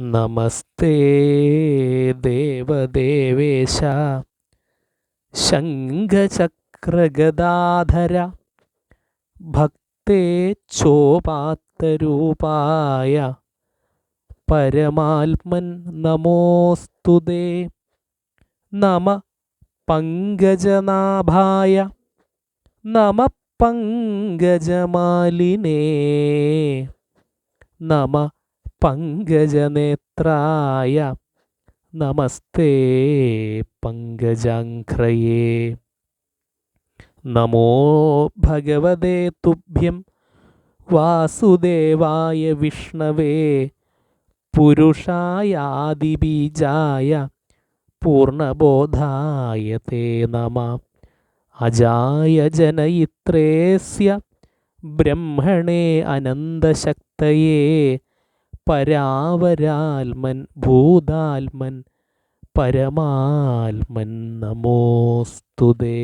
നമസ്തേ ദേവദേവേശ ശംഖചക്രഗദാധര ഭക്തേച്ഛോപാത്തരൂപായ പരമാത്മൻ നമോസ്തുതേ നമ പങ്കജനാഭായ നമ പങ്കജമാലിനേ. നമ പങ്കജനേത്രായ. നമസ്തേ പങ്കജാഘ്രയേ. നമോ ഭഗവതേ തുഭ്യം. വാസുദേവായ വിഷ്ണവേ. പുരുഷായാദിബീജായ. പൂർണബോധായ തേ നമ. അജായ ജനയിത്രേസ്യ ബ്രഹ്മണേ അനന്തശക്തയേ. പരാവരാൽമൻ ഭൂതാൽമൻ പരമാൽമൻ നമോസ്തുതേ.